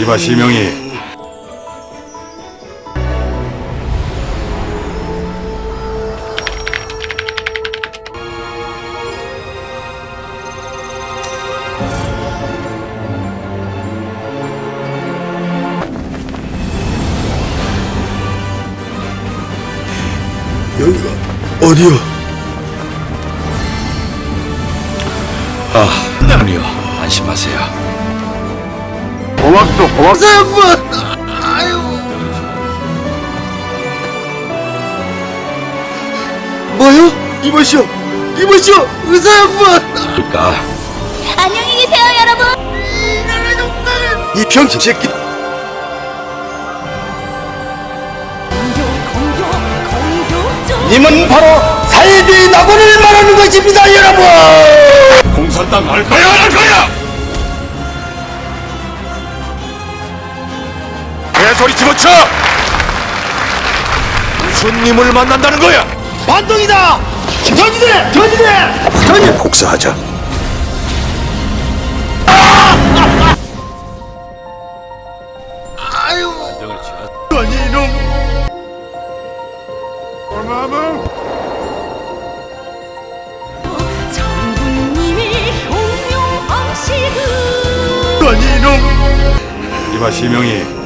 이봐 시명이. 여기가 어디요? 아니요 안심하세요. 고맙소 고맙소. 아유. 뭐요? 이보시오 이보시오. 의사 양반 그러니까. 안녕히 계세요, 여러분. 이 병신 새끼. 님은 바로 사이비 낙원을 말하는 것입니다 여러분! 공산당 할 거야 개소리 집어쳐! 무슨 님을 만난다는 거야! 반동이다! 전진해! 전진해! 전진! 복사하자. 아유 아니 이놈 장군님이 흉룡 암시그. 아니 이놈 이봐 시명이